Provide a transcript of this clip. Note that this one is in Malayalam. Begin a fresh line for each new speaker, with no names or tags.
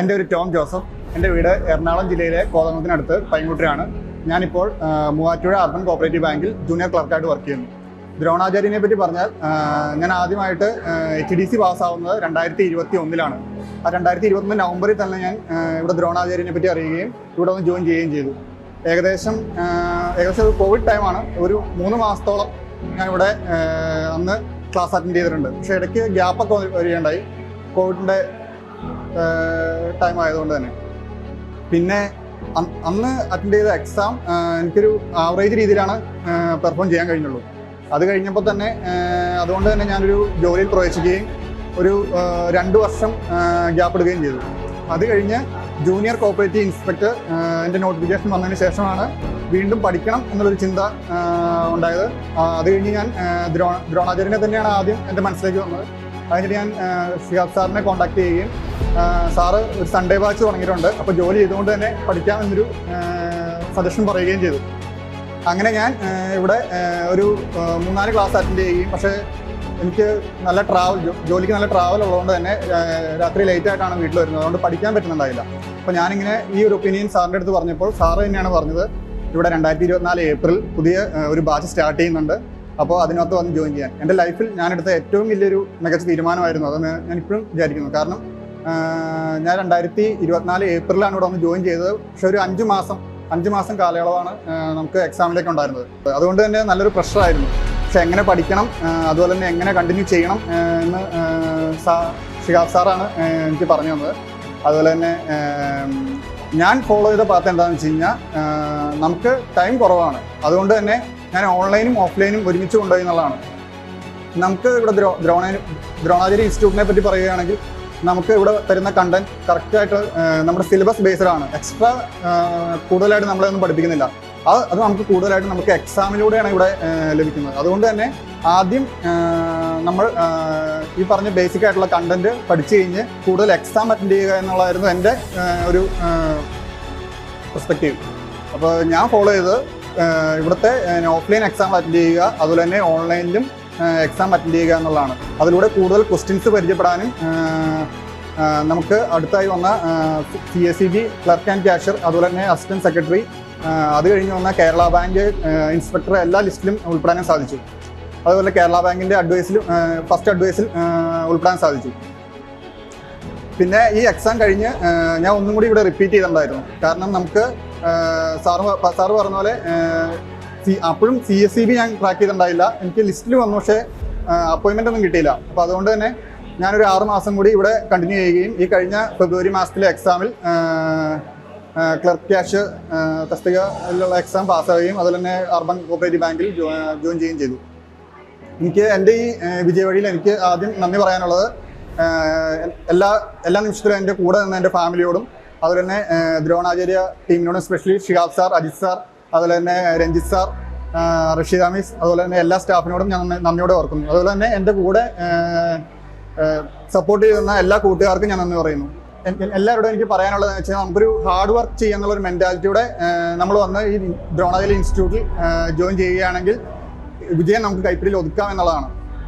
എന്റെ ഒരു ടോം ജോസഫ്. എന്റെ വീട് എറണാകുളം ജില്ലയിലെ കോതമത്തിനടുത്ത് പൈങ്കുട്ടിയാണ് ഞാനിപ്പോൾ മൂവാറ്റുപുഴ അർബൻ കോപ്പറേറ്റീവ് ബാങ്കിൽ ജൂനിയർ ക്ലർക്കായിട്ട് വർക്ക് ചെയ്യുന്നു. ദ്രോണാചാര്യനെ പറ്റി പറഞ്ഞാൽ ഞാൻ ആദ്യമായിട്ട് എച്ച് ഡി സി പാസ്സാവുന്നത് രണ്ടായിരത്തി ഇരുപത്തി ഒന്നിലാണ് ആ രണ്ടായിരത്തി ഇരുപത്തൊന്ന് നവംബറിൽ തന്നെ ഞാൻ ഇവിടെ ദ്രോണാചാര്യനെ പറ്റി അറിയുകയും ഇവിടെ ഒന്ന് ജോയിൻ ചെയ്യുകയും ചെയ്തു. ഏകദേശം ഏകദേശം ഒരു കോവിഡ് ടൈമാണ് ഒരു മൂന്ന് മാസത്തോളം ഞാൻ ഇവിടെ അന്ന് ക്ലാസ് അറ്റൻഡ് ചെയ്തിട്ടുണ്ട്. പക്ഷേ ഇടയ്ക്ക് ഗ്യാപ്പൊക്കെ വരികയുണ്ടായി. കോവിഡിന്റെ ടൈം ആയതുകൊണ്ട് തന്നെ. പിന്നെ അന്ന് അറ്റൻഡ് ചെയ്ത എക്സാം എനിക്കൊരു ആവറേജ് രീതിയിലാണ് പെർഫോം ചെയ്യാൻ കഴിഞ്ഞുള്ളൂ. അത് കഴിഞ്ഞപ്പോൾ തന്നെ അതുകൊണ്ട് തന്നെ ഞാനൊരു ജോലിയിൽ പ്രവേശിക്കുകയും ഒരു രണ്ട് വർഷം ഗ്യാപ്പ് എടുക്കുകയും ചെയ്തു. അത് കഴിഞ്ഞ് ജൂനിയർ കോപ്പറേറ്റീവ് ഇൻസ്പെക്ടർ എന്റെ നോട്ടിഫിക്കേഷൻ വന്നതിന് ശേഷമാണ് വീണ്ടും പഠിക്കണം എന്നുള്ളൊരു ചിന്ത ഉണ്ടായത്. അത് കഴിഞ്ഞ് ഞാൻ ദ്രോണ ദ്രോണാചാര്യനെ തന്നെയാണ് ആദ്യം എന്റെ മനസ്സിലേക്ക് വന്നത്. അതിനിടെ ഞാൻ സിഹാബ് സാറിനെ കോൺടാക്ട് ചെയ്യുകയും സാറ് ഒരു സൺഡേ ബാച്ച് തുടങ്ങിയിട്ടുണ്ട്. അപ്പോൾ ജോലി ചെയ്തുകൊണ്ട് തന്നെ പഠിക്കാമെന്നൊരു സജഷൻ പറയുകയും ചെയ്തു. അങ്ങനെ ഞാൻ ഇവിടെ ഒരു മൂന്നാൽ ക്ലാസ് അറ്റൻഡ് ചെയ്യുകയും പക്ഷേ എനിക്ക് നല്ല ട്രാവൽ ജോലിക്ക് നല്ല ട്രാവൽ ഉള്ളതുകൊണ്ട് തന്നെ രാത്രി ലേറ്റ് ആയിട്ടാണ് വീട്ടിൽ വരുന്നത്. അതുകൊണ്ട് പഠിക്കാൻ പറ്റുന്നുണ്ടായില്ല. അപ്പോൾ ഞാനിങ്ങനെ ഈ ഒരു ഒപ്പീനിയൻ സാറിന്റെ അടുത്ത് പറഞ്ഞപ്പോൾ സാറ് തന്നെയാണ് പറഞ്ഞത് ഇവിടെ രണ്ടായിരത്തി ഇരുപത്തിനാല് ഏപ്രിൽ പുതിയ ഒരു ബാച്ച് സ്റ്റാർട്ട് ചെയ്യുന്നുണ്ട്. അപ്പോൾ അതിനകത്ത് വന്ന് ജോയിൻ ചെയ്യാൻ. എന്റെ ലൈഫിൽ ഞാനെടുത്ത ഏറ്റവും വലിയൊരു മികച്ച തീരുമാനമായിരുന്നു. അതെന്ന് ഞാൻ ഇപ്പോഴും വിചാരിക്കുന്നു. കാരണം ഞാൻ രണ്ടായിരത്തി ഇരുപത്തിനാല് ഏപ്രിലാണ് ഇവിടെ വന്ന് ജോയിൻ ചെയ്തത്. പക്ഷെ ഒരു അഞ്ച് മാസം അഞ്ച് മാസം കാലയളവാണ് നമുക്ക് എക്സാമിലേക്ക് ഉണ്ടായിരുന്നത്. അതുകൊണ്ട് തന്നെ നല്ലൊരു പ്രഷറായിരുന്നു പക്ഷെ എങ്ങനെ പഠിക്കണം അതുപോലെ തന്നെ എങ്ങനെ കണ്ടിന്യൂ ചെയ്യണം എന്ന് ഷിഹാബ് സാറാണ് എനിക്ക് പറഞ്ഞു തന്നത്. അതുപോലെ തന്നെ ഞാൻ ഫോളോ ചെയ്ത പാത്ത് എന്താണെന്ന് വെച്ച് കഴിഞ്ഞാൽ നമുക്ക് ടൈം കുറവാണ്. അതുകൊണ്ട് തന്നെ ഞാൻ ഓൺലൈനും ഓഫ്ലൈനും ഒരുമിച്ച് കൊണ്ടുപോയി എന്നുള്ളതാണ്. നമുക്ക് ഇവിടെ ദ്രോ ദ്രോണ ദ്രോണാചാര്യ ഇൻസ്റ്റിറ്റ്യൂട്ടിനെ പറ്റി പറയുകയാണെങ്കിൽ നമുക്ക് ഇവിടെ തരുന്ന കണ്ടന്റ് കറക്റ്റായിട്ട് നമ്മുടെ സിലബസ് ബേസ്ഡ് ആണ്. എക്സ്ട്രാ കൂടുതലായിട്ട് നമ്മളൊന്നും പഠിപ്പിക്കുന്നില്ല. അത് അത് നമുക്ക് കൂടുതലായിട്ട് നമുക്ക് എക്സാമിലൂടെയാണ് ഇവിടെ ലഭിക്കുന്നത്. അതുകൊണ്ട് തന്നെ ആദ്യം നമ്മൾ ഈ പറഞ്ഞ ബേസിക് ആയിട്ടുള്ള കണ്ടന്റ് പഠിച്ചു കഴിഞ്ഞ് കൂടുതൽ എക്സാം അറ്റൻഡ് ചെയ്യുക എന്നുള്ളതായിരുന്നു എന്റെ ഒരു പെർസ്പെക്റ്റീവ് അപ്പോൾ ഞാൻ ഫോളോ ചെയ്തത് ആ, ഇവിടുത്തെ ഓഫ്ലൈൻ എക്സാം അറ്റൻഡ് ചെയ്യുക അതുപോലെ തന്നെ ഓൺലൈനിലും എക്സാം അറ്റൻഡ് ചെയ്യുക എന്നുള്ളതാണ്. അതിലൂടെ കൂടുതൽ ക്വസ്റ്റ്യൻസ് പരിചയപ്പെടാനും നമുക്ക് അടുത്തായി വന്ന C S C B clerk and cashier അതുപോലെ തന്നെ അസിസ്റ്റന്റ് സെക്രട്ടറി അത് കഴിഞ്ഞ് വന്ന കേരള ബാങ്ക് ഇൻസ്പെക്ടർ എല്ലാ ലിസ്റ്റിലും ഉൾപ്പെടാനും സാധിച്ചു. അതുപോലെ കേരള ബാങ്കിന്റെ അഡ്വൈസിൽ ഫസ്റ്റ് അഡ്വൈസിൽ ഉൾപ്പെടാൻ സാധിച്ചു. പിന്നെ ഈ എക്സാം കഴിഞ്ഞ് ഞാൻ ഒന്നും കൂടി ഇവിടെ റിപ്പീറ്റ് ചെയ്തിട്ടുണ്ടായിരുന്നു. കാരണം നമുക്ക് സാറ് സാറ് പറഞ്ഞ പോലെ സി- അപ്പോഴും സി എസ് സി ബി ഞാൻ ട്രാക്ക് ചെയ്തിട്ടുണ്ടായില്ല. എനിക്ക് ലിസ്റ്റിൽ വന്നു പക്ഷേ അപ്പോയിൻമെന്റ് ഒന്നും കിട്ടിയില്ല. അപ്പോൾ അതുകൊണ്ട് തന്നെ ഞാനൊരു ആറ് മാസം കൂടി ഇവിടെ കണ്ടിന്യൂ ചെയ്യുകയും ഈ കഴിഞ്ഞ ഫെബ്രുവരി മാസത്തിലെ എക്സാമിൽ ക്ലർക്ക് ക്യാഷ് തസ്തികയിലുള്ള എക്സാം പാസ്സാവുകയും അതുപോലെ തന്നെ അർബൻ കോപ്പറേറ്റീവ് ബാങ്കിൽ ജോയിൻ ചെയ്യുകയും ചെയ്തു. എനിക്ക് എന്റെ ഈ വിജയ വിജയവഴിയിൽ എനിക്ക് ആദ്യം നന്ദി പറയാനുള്ളത് എല്ലാ എല്ലാ നിമിഷത്തിലും എന്റെ കൂടെ നിന്ന് എന്റെ ഫാമിലിയോടും അതുപോലെ തന്നെ Dronacharya ടീമിനോടും specially Shihab sir Ajith sir അതുപോലെ തന്നെ രഞ്ജിത്ത് സാർ റഷീദ് അമീസ് അതുപോലെ തന്നെ എല്ലാ സ്റ്റാഫിനോടും ഞാൻ നന്ദി- നന്ദിയോടെ ഓർക്കുന്നു. അതുപോലെ തന്നെ എന്റെ കൂടെ സപ്പോർട്ട് ചെയ്യുന്ന എല്ലാ കൂട്ടുകാർക്കും ഞാൻ നന്ദി പറയുന്നു. എല്ലാവരോടും എനിക്ക് പറയാനുള്ളത് വെച്ചാൽ നമുക്കൊരു ഹാർഡ് വർക്ക് ചെയ്യാനുള്ള ഒരു മെന്റാലിറ്റിയുടെ നമ്മൾ വന്ന് ഈ ദ്രോണാചാര്യ ഇൻസ്റ്റിറ്റ്യൂട്ടിൽ ജോയിൻ ചെയ്യുകയാണെങ്കിൽ വിജയം നമുക്ക് കൈപ്പിടിയിൽ ഒതുക്കാം എന്നുള്ളതാണ്.